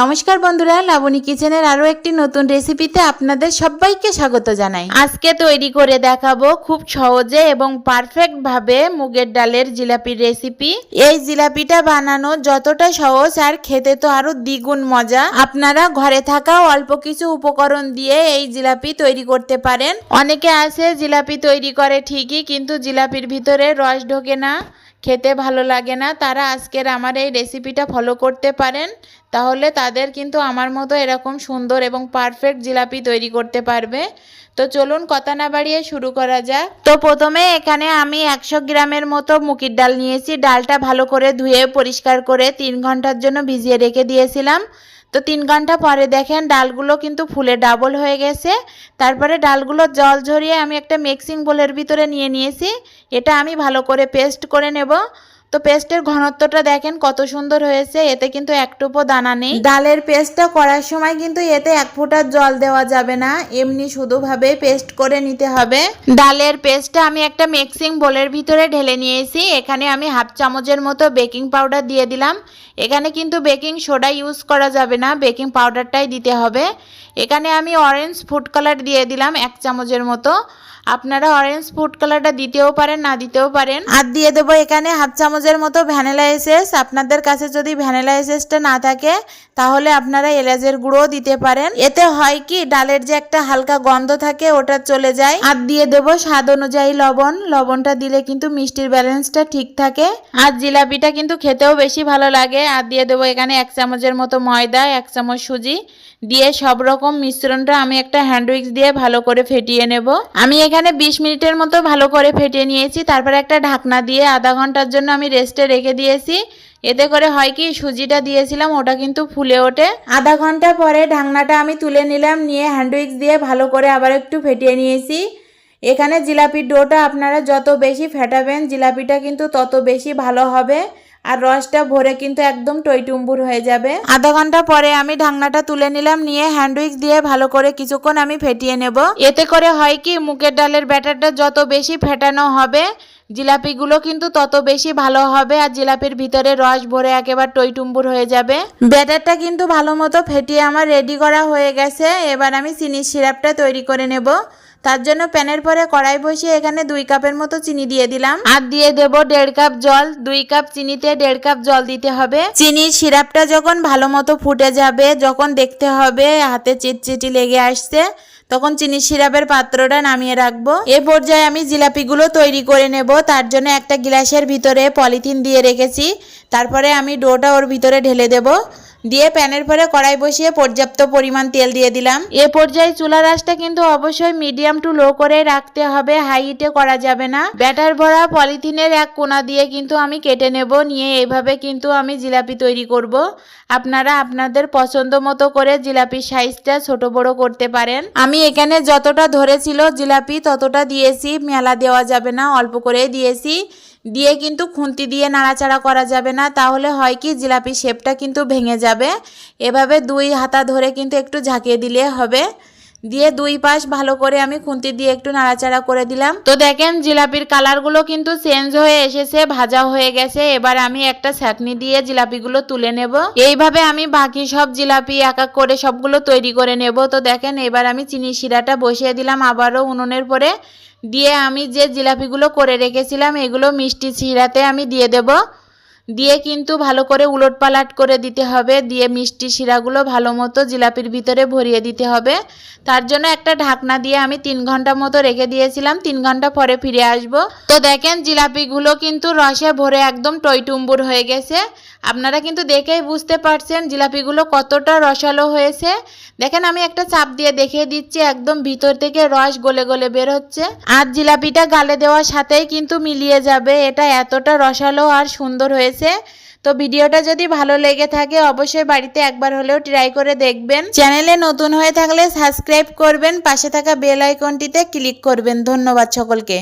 নমস্কার বন্ধুরা, লাবণী কিচেনের আরও একটি নতুন রেসিপিতে আপনাদের সবাইকে স্বাগত জানাই। আজকে তৈরি করে দেখাবো খুব সহজে এবং পারফেক্ট ভাবে মুগের ডালের জিলাপির রেসিপি। এই জিলাপিটা বানানো যতটা সহজ আর খেতে তো আরও দ্বিগুণ মজা। আপনারা ঘরে থাকা অল্প কিছু উপকরণ দিয়ে এই জিলাপি তৈরি করতে পারেন। অনেকে আছে জিলাপি তৈরি করে ঠিকই, কিন্তু জিলাপির ভিতরে রস ঢোকে না। খেতে ভালো লাগে না, তারা আজকের আমার এই রেসিপিটা ফলো করতে পারেন। তাহলে তাদের কিন্তু আমার মতো এরকম সুন্দর এবং পারফেক্ট জিলাপি তৈরি করতে পারবে। তো চলুন কথা না বাড়িয়ে শুরু করা যাক। তো প্রথমে এখানে আমি একশো গ্রামের মতো মুকির ডাল নিয়েছি। ডালটা ভালো করে ধুয়ে পরিষ্কার করে তিন ঘণ্টার জন্য ভিজিয়ে রেখে দিয়েছিলাম। তো তিন ঘণ্টা পরে দেখেন ডালগুলো কিন্তু ফুলে ডাবল হয়ে গেছে। তারপরে ডালগুলো জল ঝরিয়ে আমি একটা মিক্সিং বোলের ভিতরে নিয়ে নিয়েছি। এটা আমি ভালো করে পেস্ট করে নেব। তো পেস্টের ঘনত্বটা দেখেন কত সুন্দর হয়েছে এতে কিন্তু একটুপো দানা নেই। ডালের পেস্টটা করার সময় কিন্তু এতে এক ফোঁটা জল দেওয়া যাবে না এমনি শুধুভাবে পেস্ট করে নিতে হবে। ডালের পেস্টটা আমি একটা মিক্সিং বোলের ভিতরে ঢেলে নিয়েছি এখানে আমি হাফ চামচের মতো বেকিং পাউডার দিয়ে দিলাম। এখানে কিন্তু বেকিং সোডা ইউজ করা যাবে না বেকিং পাউডারটাই দিতে হবে। এখানে আমি অরেঞ্জ ফুড কালার দিয়ে দিলাম এক চামচের মতো। আপনারা অরেঞ্জ ফুড কালারটা দিতেও পারেন না দিতেও পারেন। আর দিয়ে দেবো এখানে হাফ চামচের মতো ভ্যানিলা এসেস। আপনাদের কাছে যদি ভ্যানিলা এসেসটা না থাকে, তাহলে আপনারা এলাচের গুঁড়োও দিতে পারেন। এতে হয় কি, ডালের যে একটা হালকা গন্ধ থাকে, ওটা চলে যায়। আর দিয়ে দেবো স্বাদ অনুযায়ী লবণ। লবণটা দিলে কিন্তু মিষ্টির ব্যালেন্সটা ঠিক থাকে। আর জিলাপিটা কিন্তু খেতেও বেশি ভালো লাগে। আর দিয়ে দেবো এখানে এক চামচের মতো ময়দা, এক চামচ সুজি। দিয়ে সব রকম মিশ্রণটা আমি একটা হ্যান্ড উইক্স দিয়ে ভালো করে ফেটিয়ে নেব। আমি এখানে 20 মিনিটের মতো ভালো করে ফেটিয়ে নিয়েছি। তারপরে একটা ঢাকনা দিয়ে আধা ঘণ্টার জন্য আমি রেস্টে রেখে দিয়েছি। এতে করে হয় কি, সুজিটা দিয়েছিলাম, ওটা কিন্তু ফুলে ওঠে। আধা ঘণ্টা পরে ঢাকনাটা আমি তুলে নিলাম, নিয়ে হ্যান্ডউইক্স দিয়ে ভালো করে আবার একটু ফেটিয়ে নিয়েছি। এখানে জিলাপির ডোটা আপনারা যত বেশি ফেটাবেন, জিলাপিটা কিন্তু তত বেশি ভালো হবে। আর রসটা ভরে কিন্তু একদম টইটুম্বুর হয়ে যাবে। আধা ঘণ্টা পরে আমি ঢাকনাটা তুলে নিলাম, নিয়ে হ্যান্ড উইক্স দিয়ে ভালো করে কিছুক্ষণ আমি ফেটিয়ে নেব। এতে করে হয় কি, মুগের ডালের ব্যাটারটা যত বেশি ফেটানো হবে, জিলাপিগুলো কিন্তু তত বেশি ভালো হবে আর জিলাপির ভিতরে রস ভরে একেবারে টইটুম্বুর হয়ে যাবে। ব্যাটারটা কিন্তু ভালো মতো ফেটিয়ে আমার রেডি করা হয়ে গেছে। এবার আমি চিনির সিরাপটা তৈরি করে নেব। তার জন্য প্যানের পরে কড়াই বসিয়ে এখানে দুই কাপের মতো চিনি দিয়ে দিলাম। আর দিয়ে দেব দেড় কাপ জল। দুই কাপ চিনিতে দেড় কাপ জল দিতে হবে। চিনির সিরাপটা যখন ভালো মতো ফুটে যাবে যখন দেখতে হবে হাতে চিটচিটি লেগে আসছে তখন চিনি সিরাপের পাত্রটা নামিয়ে রাখব। এ পর্যায়ে আমি জিলাপিগুলো তৈরি করে নেব। তার জন্য একটা গ্লাসের ভিতরে পলিথিন দিয়ে রেখেছি। তারপরে আমি ডোটা ওর ভিতরে ঢেলে দেব। দিয়ে প্যানের পরে কড়াই বসিয়ে পর্যাপ্ত পরিমাণ তেল দিয়ে দিলাম। এ পর্যায়ে চুলার আঁচটা কিন্তু অবশ্যই মিডিয়াম টু লো করে রাখতে হবে হাই হিটে করা যাবে না। ব্যাটার ভরা পলিথিনের এক কোনা দিয়ে কিন্তু আমি কেটে নেব, নিয়ে এইভাবে কিন্তু আমি জিলাপি তৈরি করব। আপনারা আপনাদের পছন্দ মতো করে জিলাপির সাইজটা ছোট বড় করতে পারেন। আমি এখানে যতটা ধরেছিল জিলাপি ততটা দিয়েছি, মেলা দেওয়া যাবে না, অল্প করে দিয়েছি। দিয়ে কিন্তু খুন্তি দিয়ে নাড়াচাড়া করা যাবে না। তাহলে হয় কি, জিলাপি শেপটা কিন্তু ভেঙে যাবে। এভাবে দুই হাতা ধরে কিন্তু একটু ঝাঁকিয়ে দিলে হবে। দিয়ে দুই পাশ ভালো করে আমি খুন্তি দিয়ে একটু নাড়াচাড়া করে দিলাম। তো দেখেন, জিলাপির কালারগুলো কিন্তু চেঞ্জ হয়ে এসেছে, ভাজা হয়ে গেছে। এবার আমি একটা ছাকনি দিয়ে জিলাপিগুলো তুলে নেব। এইভাবে আমি বাকি সব জিলাপি এক এক করে সবগুলো তৈরি করে নেব। তো দেখেন, এবার আমি চিনি শিরাটা বসিয়ে দিলাম আবারও উনুনের পরে। দিয়ে আমি যে জিলাপিগুলো করে রেখেছিলাম, এগুলো মিষ্টি শিরাতে আমি দিয়ে দেব। দিয়ে কিন্তু ভালো করে উলট পালাট করে দিতে হবে। দিয়ে মিষ্টি শিরাগুলো ভালো মতো জিলাপির ভিতরে ভরিয়ে দিতে হবে। তার জন্য একটা ঢাকনা দিয়ে আমি তিন ঘণ্টা মতো রেখে দিয়েছিলাম। তিন ঘণ্টা পরে ফিরে আসব। তো দেখেন জিলাপিগুলো কিন্তু রসে ভরে একদম টইটুম্বুর হয়ে গেছে। আপনারা কিন্তু দেখেই বুঝতে পারছেন জিলাপিগুলো কতটা রসালো হয়েছে। দেখেন আমি একটা চাপ দিয়ে দেখিয়ে দিচ্ছি, একদম ভিতর থেকে রস গলে গলে বের হচ্ছে। আর জিলাপিটা গালে দেওয়ার সাথেই কিন্তু মিলিয়ে যাবে। এটা এতটা রসালো আর সুন্দর হয়েছে। তো ভিডিওটা যদি ভালো লেগে থাকে, অবশ্যই বাড়িতে একবার হলেও ট্রাই করে দেখবেন। চ্যানেলে নতুন হয়ে থাকলে সাবস্ক্রাইব করবেন, পাশে থাকা বেল আইকনটিতে ক্লিক করবেন। ধন্যবাদ সকলকে।